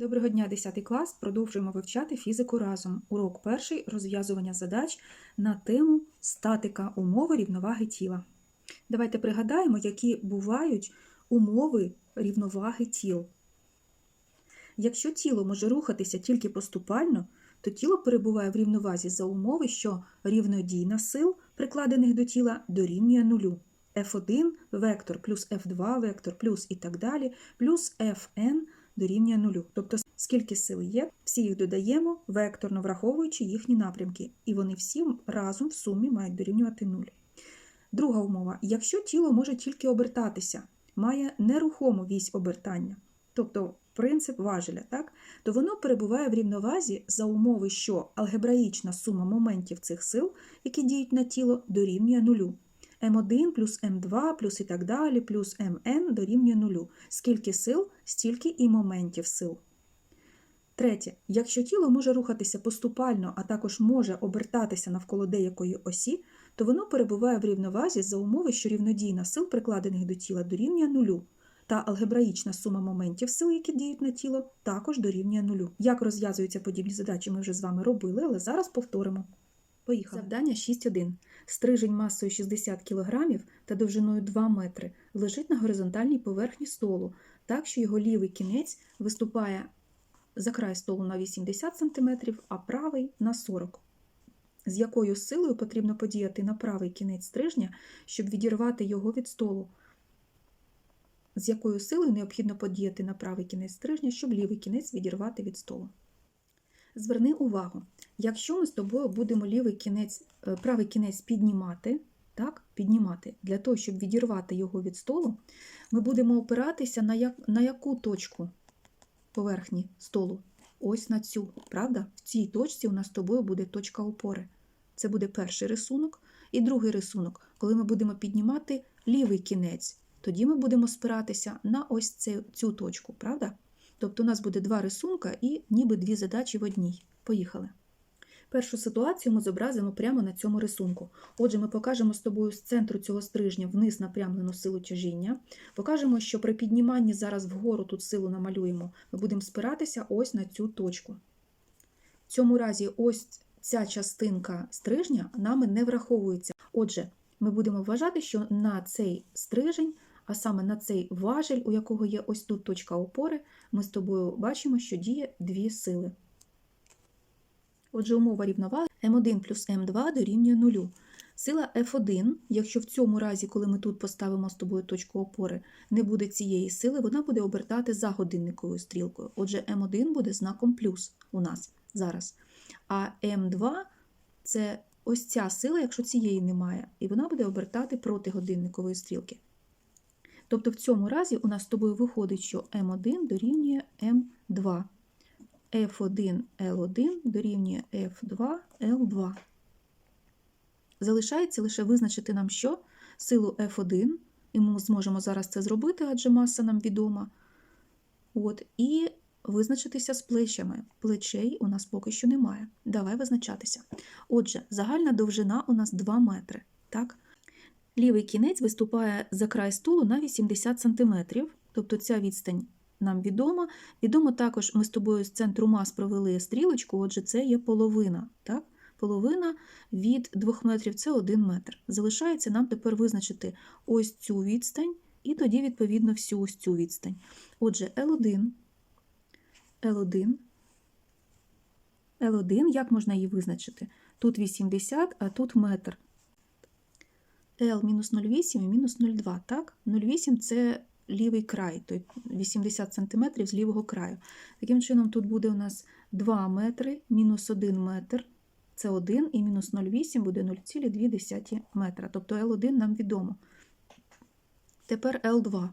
Доброго дня, 10 клас. Продовжуємо вивчати фізику разом. Урок перший розв'язування задач на тему статика умови рівноваги тіла. Давайте пригадаємо, які бувають умови рівноваги тіл. Якщо тіло може рухатися тільки поступально, то тіло перебуває в рівновазі за умови, що рівнодійна сил, прикладених до тіла, дорівнює нулю. F1 вектор плюс F2 вектор плюс і так далі, плюс Fn дорівнює нулю. Тобто, скільки сил є, всі їх додаємо векторно, враховуючи їхні напрямки, і вони всі разом в сумі мають дорівнювати нуль. Друга умова: якщо тіло може тільки обертатися, має нерухому вісь обертання, тобто принцип важеля, так, то воно перебуває в рівновазі за умови, що алгебраїчна сума моментів цих сил, які діють на тіло, дорівнює нулю. М1 плюс М2 плюс і так далі, плюс МН дорівнює нулю. Скільки сил, стільки і моментів сил. Третє. Якщо тіло може рухатися поступально, а також може обертатися навколо деякої осі, то воно перебуває в рівновазі за умови, що рівнодійна сил, прикладених до тіла, дорівнює нулю. Та алгебраїчна сума моментів сил, які діють на тіло, також дорівнює нулю. Як розв'язуються подібні задачі, ми вже з вами робили, але зараз повторимо. Поїхали. Завдання 6.1. Стрижень масою 60 кг та довжиною 2 метри лежить на горизонтальній поверхні столу, так що його лівий кінець виступає за край столу на 80 см, а правий на 40 З якою силою потрібно подіяти на правий кінець стрижня, щоб відірвати його від столу? З якою силою необхідно подіяти на правий кінець стрижня, щоб лівий кінець відірвати від столу? Зверни увагу, якщо ми з тобою будемо лівий кінець, е, правий кінець піднімати, так, піднімати, для того, щоб відірвати його від столу, ми будемо опиратися на, як, на яку точку поверхні столу? Ось на цю, правда? В цій точці у нас з тобою буде точка опори. Це буде перший рисунок. І другий рисунок, коли ми будемо піднімати лівий кінець, тоді ми будемо спиратися на ось цю, цю точку, правда? Тобто у нас буде два рисунка і ніби дві задачі в одній. Поїхали. Першу ситуацію ми зобразимо прямо на цьому рисунку. Отже, ми покажемо з тобою з центру цього стрижня вниз напрямлену силу тяжіння. Покажемо, що при підніманні зараз вгору тут силу намалюємо, ми будемо спиратися ось на цю точку. В цьому разі ось ця частинка стрижня нами не враховується. Отже, ми будемо вважати, що на цей стрижень а саме на цей важель, у якого є ось тут точка опори, ми з тобою бачимо, що діє дві сили. Отже, умова рівноваги М1 плюс М2 дорівнює 0. Сила F1, якщо в цьому разі, коли ми тут поставимо з тобою точку опори, не буде цієї сили, вона буде обертати за годинниковою стрілкою. Отже, М1 буде знаком плюс у нас зараз. А М2 це ось ця сила, якщо цієї немає, і вона буде обертати проти годинникової стрілки. Тобто в цьому разі у нас з тобою виходить, що М1 дорівнює М2, F1 L1 дорівнює F2 L2. Залишається лише визначити нам що? Силу F1, і ми зможемо зараз це зробити, адже маса нам відома. От, І визначитися з плечами. Плечей у нас поки що немає. Давай визначатися. Отже, загальна довжина у нас 2 метри. Так? Лівий кінець виступає за край столу на 80 см, тобто ця відстань нам відома. Відомо також, ми з тобою з центру мас провели стрілочку, отже, це є половина. Так? Половина від 2 метрів це 1 метр. Залишається нам тепер визначити ось цю відстань, і тоді, відповідно, всю ось цю відстань. Отже, L1, L1, L1, як можна її визначити? Тут 80, а тут метр. L мінус 0,8 і мінус 0,2. Так? 0,8 це лівий край, тобто 80 см з лівого краю. Таким чином, тут буде у нас 2 метри, мінус 1 метр, це 1, і мінус 0,8 буде 0,2 метра. Тобто L1 нам відомо. Тепер L2.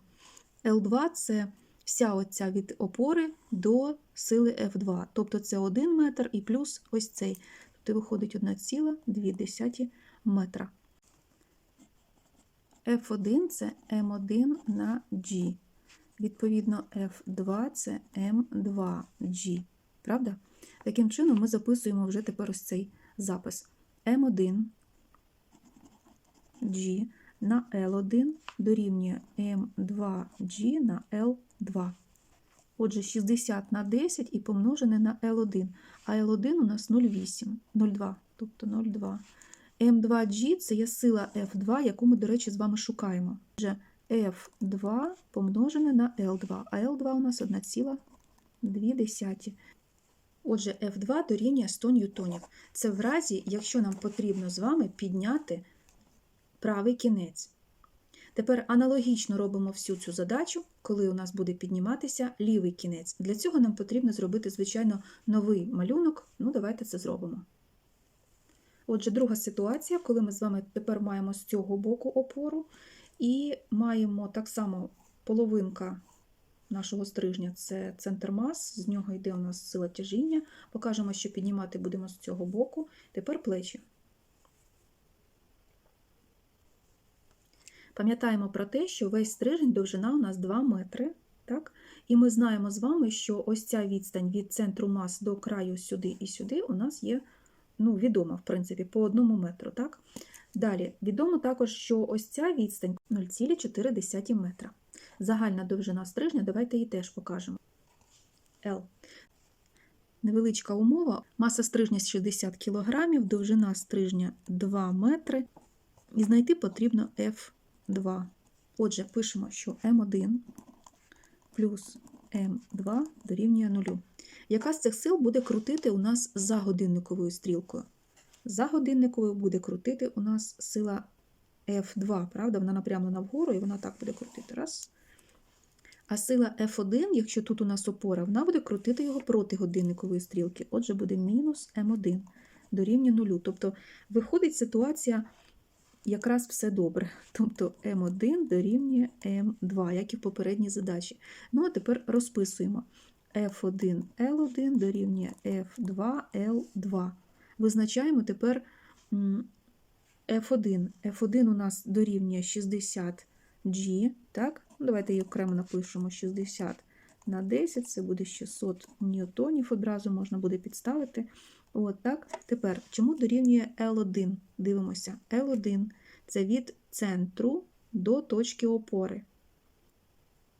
L2 це вся оця від опори до сили F2. Тобто це 1 метр і плюс ось цей. Тобто виходить 1,2 метра. F1 це M1 на G. Відповідно, F2 це M2G. Правда? Таким чином, ми записуємо вже тепер ось цей запис. M1 G на L1 дорівнює M2G на L2. Отже, 60 на 10 і помножене на L1. А L1 у нас 0,8, 0,2, тобто 0,2. М2G це є сила F2, яку ми, до речі, з вами шукаємо. Отже, F2 помножене на L2, а L2 у нас 1,2. Отже, F2 дорівнює 100 ньютонів. Це в разі, якщо нам потрібно з вами підняти правий кінець. Тепер аналогічно робимо всю цю задачу, коли у нас буде підніматися лівий кінець. Для цього нам потрібно зробити, звичайно, новий малюнок. Ну, давайте це зробимо. Отже, друга ситуація, коли ми з вами тепер маємо з цього боку опору, і маємо так само половинка нашого стрижня це центр мас, з нього йде у нас сила тяжіння. Покажемо, що піднімати будемо з цього боку. Тепер плечі. Пам'ятаємо про те, що весь стрижень довжина у нас 2 метри. Так? І ми знаємо з вами, що ось ця відстань від центру мас до краю сюди і сюди у нас є ну, відома, в принципі, по одному метру. Так? Далі, відомо також, що ось ця відстань 0,4 метра. Загальна довжина стрижня, давайте її теж покажемо. L. Невеличка умова. Маса стрижня 60 кг, довжина стрижня 2 метри. І знайти потрібно F2. Отже, пишемо, що М1 плюс М2 дорівнює 0. Яка з цих сил буде крутити у нас за годинниковою стрілкою? За годинниковою буде крутити у нас сила F2, правда? Вона напрямлена вгору і вона так буде крутити. Раз. А сила F1, якщо тут у нас опора, вона буде крутити його проти годинникової стрілки. Отже, буде мінус М1 дорівнює 0. Тобто виходить ситуація якраз все добре. Тобто М1 дорівнює М2, як і в попередній задачі. Ну, а тепер розписуємо. F1 L1 дорівнює F2 L2. Визначаємо тепер F1. F1 у нас дорівнює 60G. Так? Ну, Давайте її окремо напишемо 60 на 10, це буде 600 ньютонів, одразу можна буде підставити. От так. Тепер, чому дорівнює L1? Дивимося, L1 це від центру до точки опори.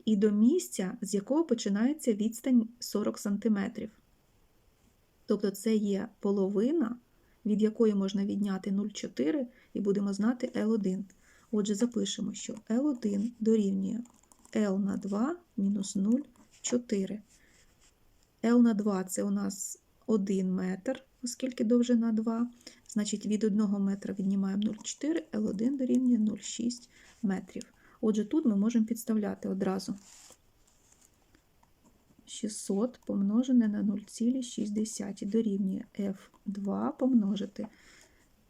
І до місця, з якого починається відстань 40 см. Тобто це є половина, від якої можна відняти 0,4 і будемо знати L1. Отже, запишемо, що L1 дорівнює L на 2 мінус 0,4. L на 2 це у нас 1 метр, оскільки довжина 2. Значить, від 1 метра віднімаємо 0,4, L1 дорівнює 0,6 метрів. Отже, тут ми можемо підставляти одразу 600 помножене на 0,6 дорівнює F2 помножити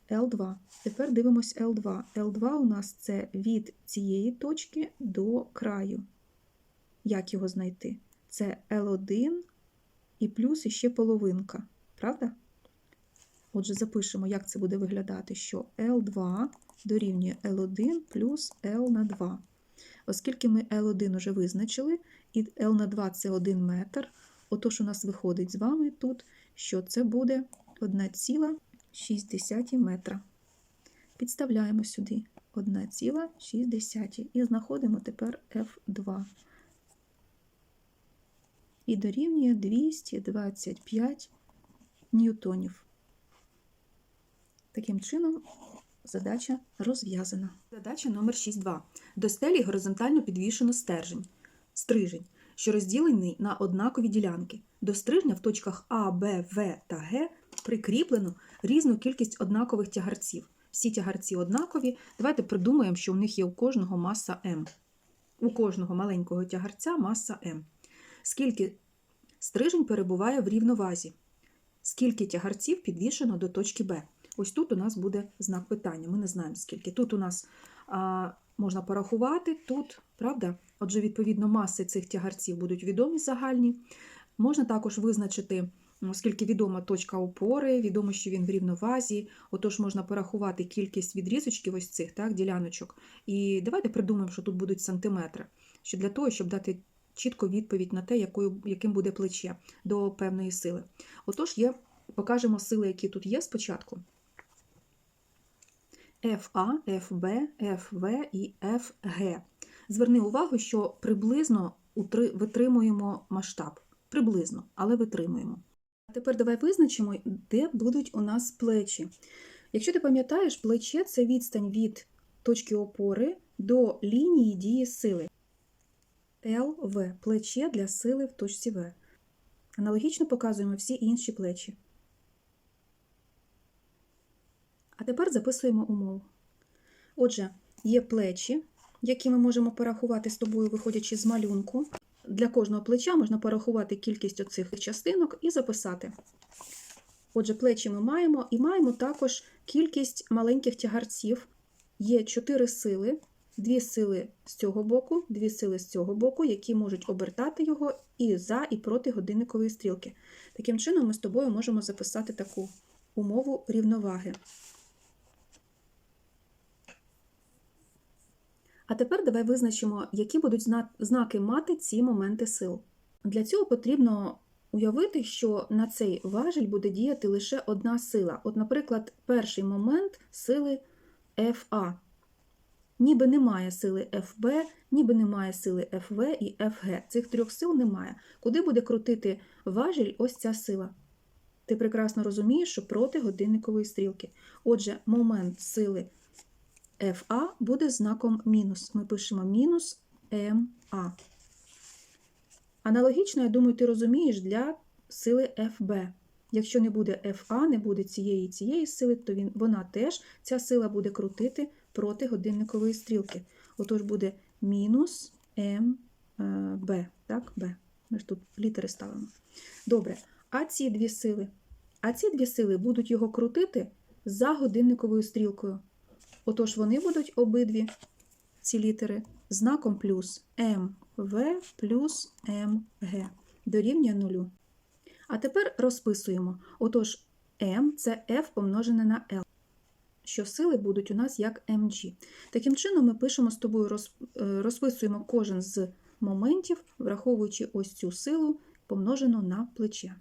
L2. Тепер дивимось L2. L2 у нас це від цієї точки до краю. Як його знайти? Це L1 і плюс іще половинка. Правда? Отже, запишемо, як це буде виглядати, що L2 дорівнює L1 плюс L на 2. Оскільки ми L1 вже визначили, і L на 2 це 1 метр, отож у нас виходить з вами тут, що це буде 1,6 метра. Підставляємо сюди 1,6 і знаходимо тепер F2. І дорівнює 225 ньютонів. Таким чином, задача розв'язана. Задача номер 6.2. До стелі горизонтально підвішено стержень, стрижень, що розділений на однакові ділянки. До стрижня в точках А, Б, В та Г прикріплено різну кількість однакових тягарців. Всі тягарці однакові. Давайте придумаємо, що у них є у кожного маса М. У кожного маленького тягарця маса М. Скільки стрижень перебуває в рівновазі? Скільки тягарців підвішено до точки Б? Ось тут у нас буде знак питання. Ми не знаємо скільки. Тут у нас а, можна порахувати, тут, правда? Отже, відповідно, маси цих тягарців будуть відомі загальні. Можна також визначити, оскільки відома точка опори, відомо, що він в рівновазі, отож можна порахувати кількість відрізочків ось цих так, діляночок. І давайте придумаємо, що тут будуть сантиметри. Що для того, щоб дати чітко відповідь на те, якою, яким буде плече до певної сили. Отож, є, покажемо сили, які тут є спочатку. FA, FB, FV і FG. Зверни увагу, що приблизно витримуємо масштаб. Приблизно, але витримуємо. А тепер давай визначимо, де будуть у нас плечі. Якщо ти пам'ятаєш, плече це відстань від точки опори до лінії дії сили. ЛВ плече для сили в точці В. Аналогічно показуємо всі інші плечі. А тепер записуємо умову. Отже, є плечі, які ми можемо порахувати з тобою, виходячи з малюнку. Для кожного плеча можна порахувати кількість оцих частинок і записати. Отже, плечі ми маємо і маємо також кількість маленьких тягарців. Є чотири сили, дві сили з цього боку, дві сили з цього боку, які можуть обертати його і за, і проти годинникової стрілки. Таким чином, ми з тобою можемо записати таку умову рівноваги. А тепер давай визначимо, які будуть знаки мати ці моменти сил. Для цього потрібно уявити, що на цей важіль буде діяти лише одна сила. От, наприклад, перший момент сили FA. Ніби немає сили FB, ніби немає сили FV і FG. Цих трьох сил немає. Куди буде крутити важіль ось ця сила? Ти прекрасно розумієш, що проти годинникової стрілки. Отже, момент сили FA буде знаком мінус. Ми пишемо мінус МА. Аналогічно, я думаю, ти розумієш для сили FB. Якщо не буде FA, не буде цієї і цієї сили, то він, вона теж, ця сила буде крутити проти годинникової стрілки. Отож буде мінус МБ. Так, Б. Ми ж тут літери ставимо. Добре. А ці дві сили? А ці дві сили будуть його крутити за годинниковою стрілкою. Отож, вони будуть обидві ці літери знаком плюс МВ плюс МГ дорівнює нулю. А тепер розписуємо. Отож, М це F помножене на L, що сили будуть у нас як mg. Таким чином, ми пишемо з тобою, е, розписуємо кожен з моментів, враховуючи ось цю силу, помножену на плече.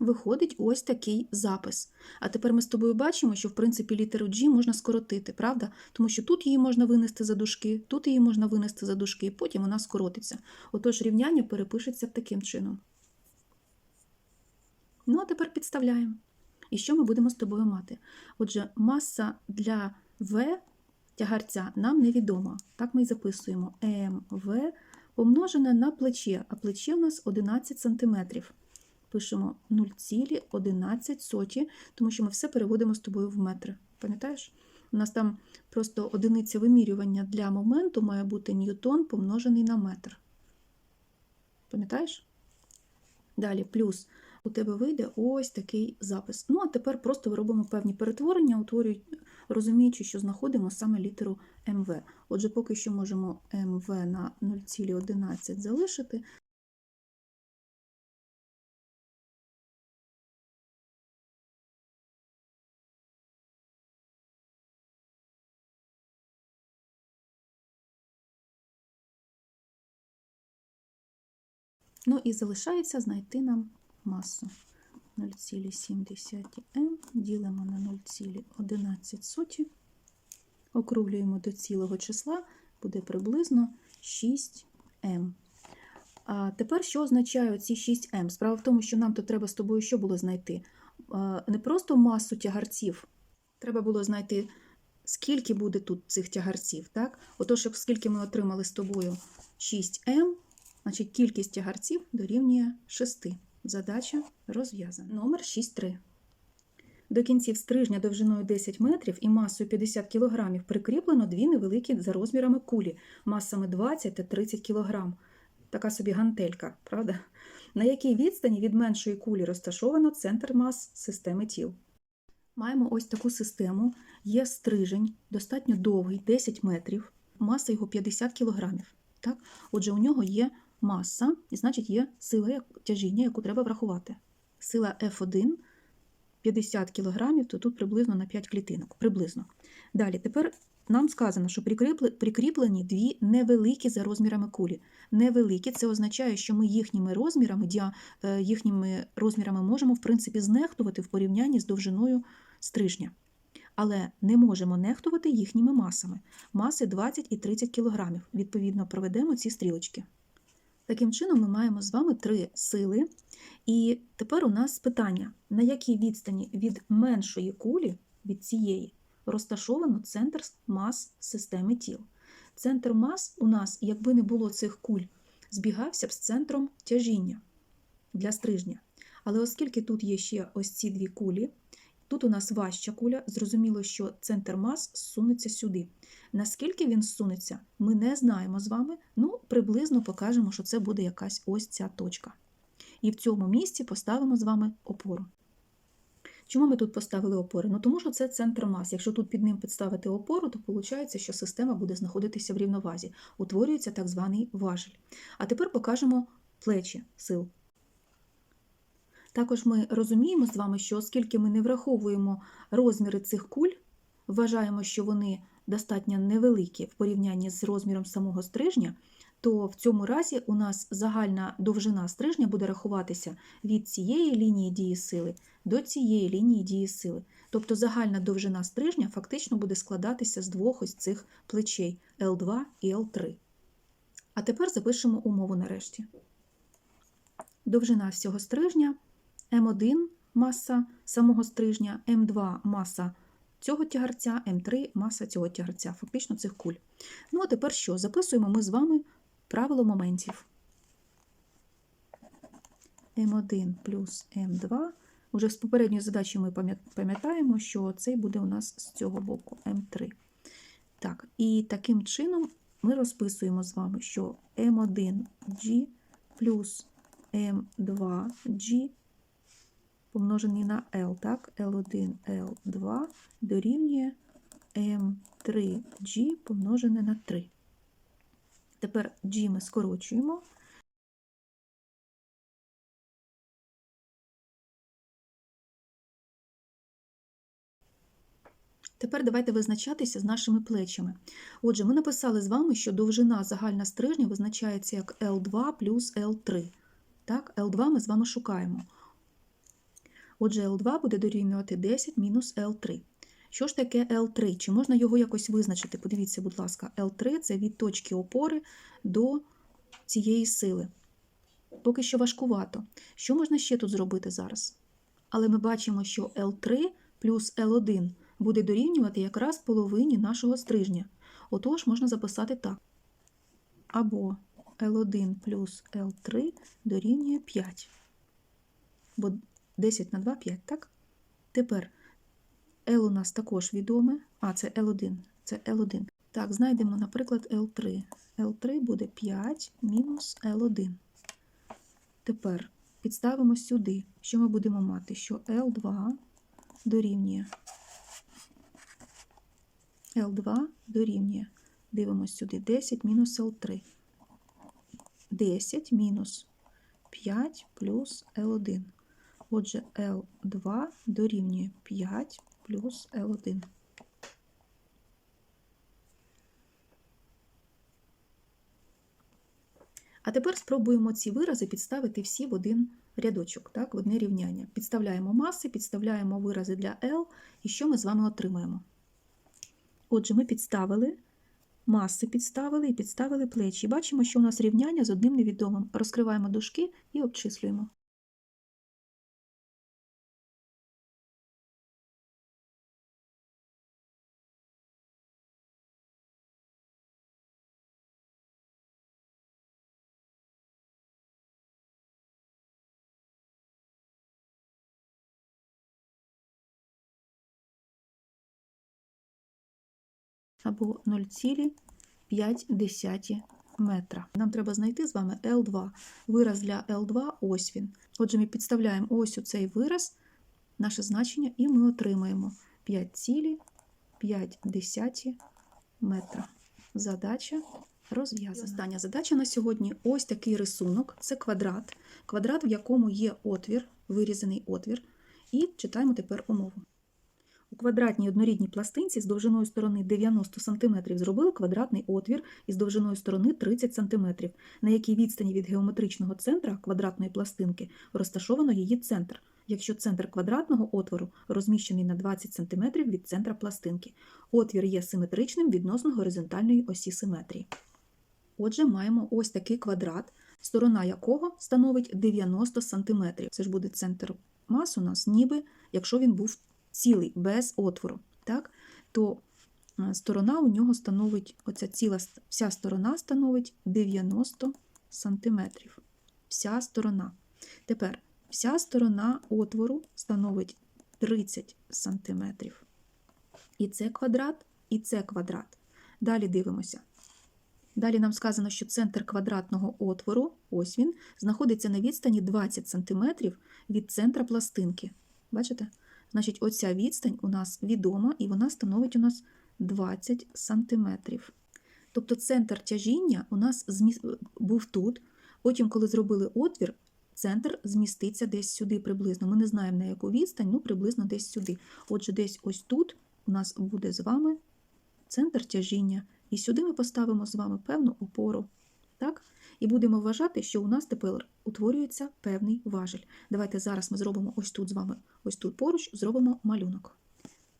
Виходить ось такий запис. А тепер ми з тобою бачимо, що в принципі літеру G можна скоротити, правда? Тому що тут її можна винести за дужки, тут її можна винести за дужки, і потім вона скоротиться. Отож, рівняння перепишеться таким чином. Ну, а тепер підставляємо. І що ми будемо з тобою мати? Отже, маса для В тягарця нам невідома. Так ми і записуємо МВ помножене на плече, а плече у нас 11 см. Пишемо 0,11, тому що ми все переводимо з тобою в метри. Пам'ятаєш? У нас там просто одиниця вимірювання для моменту має бути ньютон помножений на метр. Пам'ятаєш? Далі, плюс у тебе вийде ось такий запис. Ну, а тепер просто робимо певні перетворення, розуміючи, що знаходимо саме літеру МВ. Отже, поки що можемо МВ на 0,11 залишити. Ну і залишається знайти нам масу. 0,7 м ділимо на 0,11. Округлюємо до цілого числа, буде приблизно 6 м. А тепер, що означає ці 6 м? Справа в тому, що нам тут треба з тобою що було знайти? Не просто масу тягарців, треба було знайти, скільки буде тут цих тягарців. Так? Отож, оскільки ми отримали з тобою 6 м, значить кількість тягарців дорівнює 6. Задача розв'язана. Номер 6.3. До кінців стрижня довжиною 10 метрів і масою 50 кг прикріплено дві невеликі за розмірами кулі, масами 20 та 30 кг. Така собі гантелька, правда? На якій відстані від меншої кулі розташовано центр мас системи тіл. Маємо ось таку систему. Є стрижень, достатньо довгий, 10 метрів, маса його 50 кг. Так? Отже, у нього є маса, і значить є сила тяжіння, яку треба врахувати. Сила F1 50 кг, то тут приблизно на 5 клітинок. Приблизно. Далі, тепер нам сказано, що прикріплені дві невеликі за розмірами кулі. Невеликі це означає, що ми їхніми розмірами, е, їхніми розмірами можемо, в принципі, знехтувати в порівнянні з довжиною стрижня. Але не можемо нехтувати їхніми масами. Маси 20 і 30 кг. Відповідно, проведемо ці стрілочки. Таким чином, ми маємо з вами три сили. І тепер у нас питання: на якій відстані від меншої кулі, від цієї, розташовано центр мас системи тіл? Центр мас у нас, якби не було цих куль, збігався б з центром тяжіння для стрижня. Але оскільки тут є ще ось ці дві кулі, тут у нас важча куля, зрозуміло, що центр мас зсунеться сюди. Наскільки він зсунеться, ми не знаємо з вами, ну, приблизно покажемо, що це буде якась ось ця точка. І в цьому місці поставимо з вами опору. Чому ми тут поставили опори? Ну тому що це центр мас. Якщо тут під ним підставити опору, то виходить, що система буде знаходитися в рівновазі. Утворюється так званий важіль. А тепер покажемо плечі сил. Також ми розуміємо з вами, що оскільки ми не враховуємо розміри цих куль, вважаємо, що вони достатньо невеликі в порівнянні з розміром самого стрижня, то в цьому разі у нас загальна довжина стрижня буде рахуватися від цієї лінії дії сили до цієї лінії дії сили. Тобто загальна довжина стрижня фактично буде складатися з двох ось цих плечей L2 і L3. А тепер запишемо умову нарешті. Довжина всього стрижня М1 маса самого стрижня, М2 маса цього тягарця, М3 маса цього тягарця, фактично цих куль. Ну а тепер що? Записуємо ми з вами правило моментів. М1 плюс М2. Уже з попередньої задачі ми пам'ятаємо, що цей буде у нас з цього боку М3. Так, і таким чином ми розписуємо з вами, що М1G плюс М2G помножений на L, так, L1, L2 дорівнює M3G помножене на 3. Тепер G ми скорочуємо. Тепер давайте визначатися з нашими плечами. Отже, ми написали з вами, що довжина загальна стрижня визначається як L2 плюс L3. Так, L2 ми з вами шукаємо. Отже, L2 буде дорівнювати 10 мінус L3. Що ж таке L3? Чи можна його якось визначити? Подивіться, будь ласка, L3 це від точки опори до цієї сили. Поки що важкувато. Що можна ще тут зробити зараз? Але ми бачимо, що L3 плюс L1 буде дорівнювати якраз половині нашого стрижня. Отож, можна записати так. Або L1 плюс L3 дорівнює 5. Бо 10 на 2 5, так? Тепер L у нас також відоме. А, це L1. Це L1. Так, знайдемо, наприклад, L3. L3 буде 5 мінус L1. Тепер підставимо сюди, що ми будемо мати, що L2 дорівнює. L2 дорівнює. Дивимося сюди 10 мінус L3. 10 мінус 5 плюс L1. Отже, L2 дорівнює 5 плюс L1. А тепер спробуємо ці вирази підставити всі в один рядочок, так, в одне рівняння. Підставляємо маси, підставляємо вирази для L, і що ми з вами отримаємо? Отже, ми підставили маси, підставили і підставили плечі. Бачимо, що у нас рівняння з одним невідомим. Розкриваємо дужки і обчислюємо. Або 0,5 метра. Нам треба знайти з вами L2. Вираз для L2 ось він. Отже, ми підставляємо ось у цей вираз, наше значення, і ми отримаємо 5,5 метра. Задача розв'язана. Остання задача на сьогодні ось такий рисунок це квадрат, квадрат, в якому є отвір, вирізаний отвір. І читаємо тепер умову. Квадратній однорідній пластинці з довжиною сторони 90 см зробили квадратний отвір із довжиною сторони 30 см, на якій відстані від геометричного центра квадратної пластинки розташовано її центр, якщо центр квадратного отвору розміщений на 20 см від центра пластинки. Отвір є симетричним відносно горизонтальної осі симетрії. Отже, маємо ось такий квадрат. сторона якого становить 90 см. Це ж буде центр мас у нас, ніби якщо він був цілий, без отвору. Так? То е, сторона у нього становить, оця ціла вся сторона становить 90 см. Вся сторона. Тепер вся сторона отвору становить 30 см. І це квадрат, і це квадрат. Далі дивимося. Далі нам сказано, що центр квадратного отвору, ось він, знаходиться на відстані 20 см від центра пластинки. Бачите? Значить, оця відстань у нас відома, і вона становить у нас 20 см. Тобто центр тяжіння у нас був тут. Потім, коли зробили отвір, центр зміститься десь сюди приблизно. Ми не знаємо на яку відстань, ну приблизно десь сюди. Отже, десь ось тут у нас буде з вами центр тяжіння. І сюди ми поставимо з вами певну опору. Так? І будемо вважати, що у нас тепер утворюється певний важіль. Давайте зараз ми зробимо ось тут з вами, ось тут поруч, зробимо малюнок.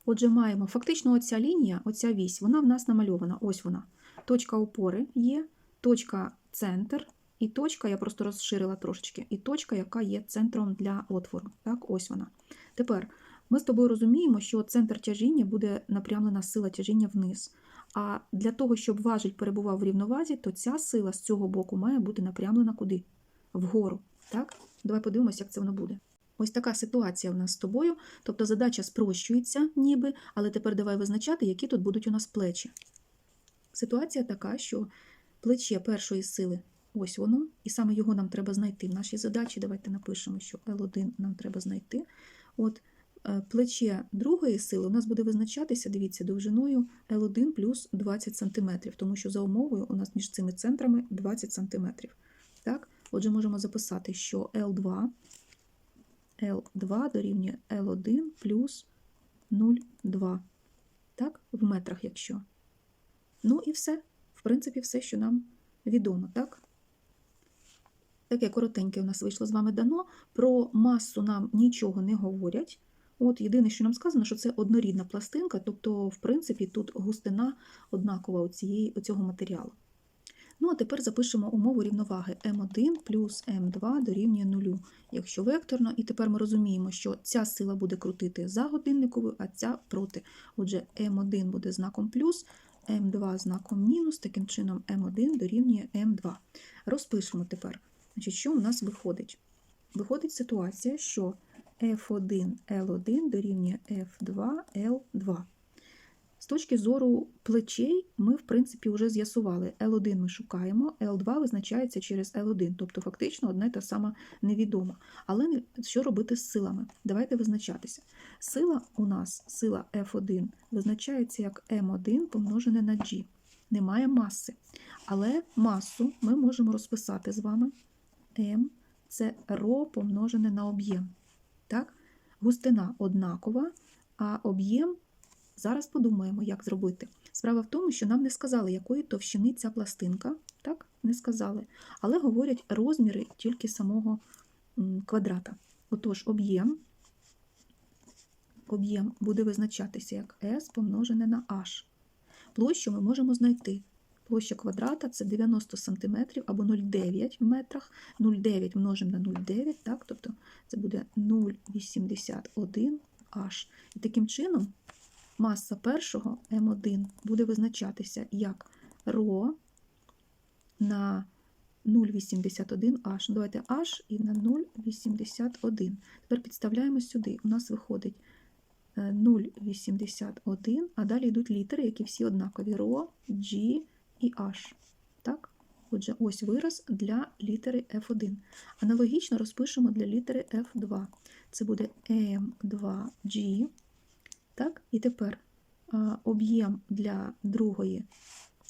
Отже, маємо фактично оця лінія, оця вісь, вона в нас намальована. Ось вона. Точка опори є, точка центр, і точка, я просто розширила трошечки, і точка, яка є центром для отвору. Так, ось вона. Тепер ми з тобою розуміємо, що центр тяжіння буде напрямлена сила тяжіння вниз. А для того, щоб важіль перебував в рівновазі, то ця сила з цього боку має бути напрямлена куди? Вгору. Так? Давай подивимося, як це воно буде. Ось така ситуація в нас з тобою. Тобто задача спрощується, ніби, але тепер давай визначати, які тут будуть у нас плечі. Ситуація така, що плече першої сили ось воно, і саме його нам треба знайти в нашій задачі. Давайте напишемо, що L1 нам треба знайти. От плече другої сили у нас буде визначатися, дивіться, довжиною L1 плюс 20 см, тому що за умовою у нас між цими центрами 20 см. Так? Отже, можемо записати, що L2, L2 дорівнює L1 плюс 0,2. Так, в метрах, якщо. Ну і все. В принципі, все, що нам відомо, так? Таке коротеньке у нас вийшло з вами дано. Про масу нам нічого не говорять. От єдине, що нам сказано, що це однорідна пластинка, тобто, в принципі, тут густина однакова у цієї, у цього матеріалу. Ну, а тепер запишемо умову рівноваги М1 плюс М2 дорівнює 0, якщо векторно. І тепер ми розуміємо, що ця сила буде крутити за годинниковою, а ця проти. Отже, М1 буде знаком плюс, М2 знаком мінус, таким чином М1 дорівнює М2. Розпишемо тепер. Значить, що у нас виходить? Виходить ситуація, що F1 L1 дорівнює F2 L2. З точки зору плечей ми, в принципі, вже з'ясували. L1 ми шукаємо, L2 визначається через L1, тобто фактично одна та сама невідома. Але що робити з силами? Давайте визначатися. Сила у нас, сила F1, визначається як M1 помножене на G. Немає маси. Але масу ми можемо розписати з вами. M це ρ помножене на об'єм. Так? Густина однакова, а об'єм Зараз подумаємо, як зробити. Справа в тому, що нам не сказали, якої товщини ця пластинка. Так, не сказали. Але говорять розміри тільки самого квадрата. Отож, об'єм об'єм буде визначатися як S помножене на H. Площу ми можемо знайти. Площа квадрата це 90 см або 0,9 в метрах. 0,9 множимо на 0,9, так, тобто це буде 0,81 H. І таким чином маса першого М1 буде визначатися як ρ на 0,81H. Ну, Давайте H і на 0,81. Тепер підставляємо сюди. У нас виходить е, 0,81, а далі йдуть літери, які всі однакові. ρ, G і H. Так? Отже, ось вираз для літери F1. Аналогічно розпишемо для літери F2. Це буде M2G. Так? І тепер об'єм для другої.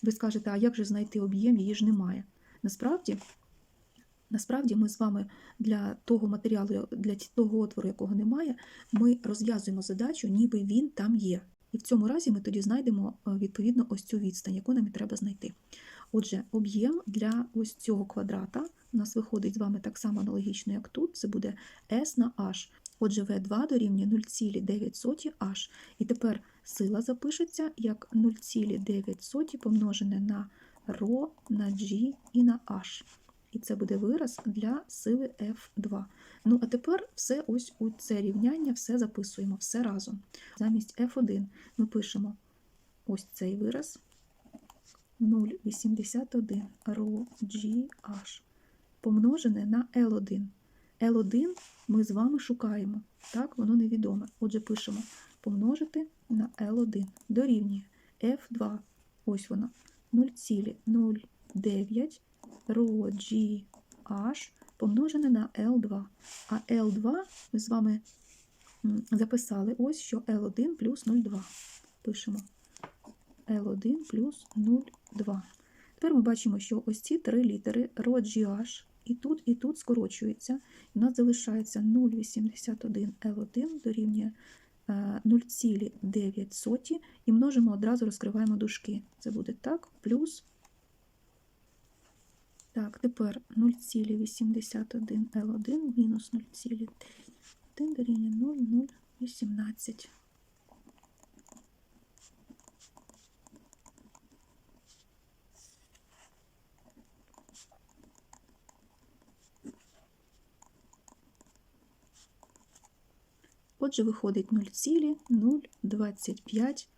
Ви скажете, а як же знайти об'єм? Її ж немає. Насправді, насправді ми з вами для того матеріалу, для того отвору, якого немає, ми розв'язуємо задачу, ніби він там є. І в цьому разі ми тоді знайдемо е, відповідно ось цю відстань, яку нам і треба знайти. Отже, об'єм для ось цього квадрата у нас виходить з вами так само аналогічно, як тут. Це буде S на H. Отже, V2 дорівнює 0,9 H. І тепер сила запишеться як 0,9 помножене на ρ на G і на H. І це буде вираз для сили F2. Ну, а тепер все ось у це рівняння, все записуємо, все разом. Замість F1 ми пишемо ось цей вираз 0,81 ρ GH помножене на L1. L1 ми з вами шукаємо, так, воно невідоме. Отже, пишемо помножити на L1 дорівнює F2, ось воно, 0,09 ρ GH помножене на L2. А L2 ми з вами записали ось, що L1 плюс 0,2. Пишемо L1 плюс 0,2. Тепер ми бачимо, що ось ці три літери ROGH і тут, і тут скорочуються. У нас залишається 0,81 L1 дорівнює е, 0,9 і множимо одразу розкриваємо дужки. Це буде так, плюс. Так, тепер 0,81 L1 мінус 0,9 дорівнює 0,018. Отже, виходить 0,025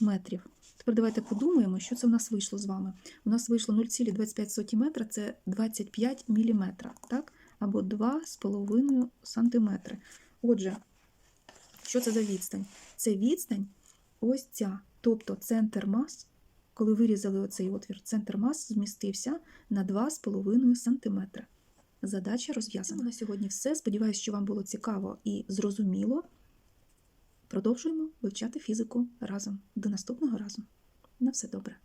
метрів. Тепер давайте подумаємо, що це в нас вийшло з вами. У нас вийшло 0,25 метра – це 25 мм, так? або 2,5 см. Отже, що це за відстань? Це відстань ось ця. Тобто центр мас, коли вирізали оцей отвір, центр мас змістився на 2,5 см. Задача розв'язана. На сьогодні все. Сподіваюсь, що вам було цікаво і зрозуміло. Продовжуємо вивчати фізику разом. До наступного разу. На все добре.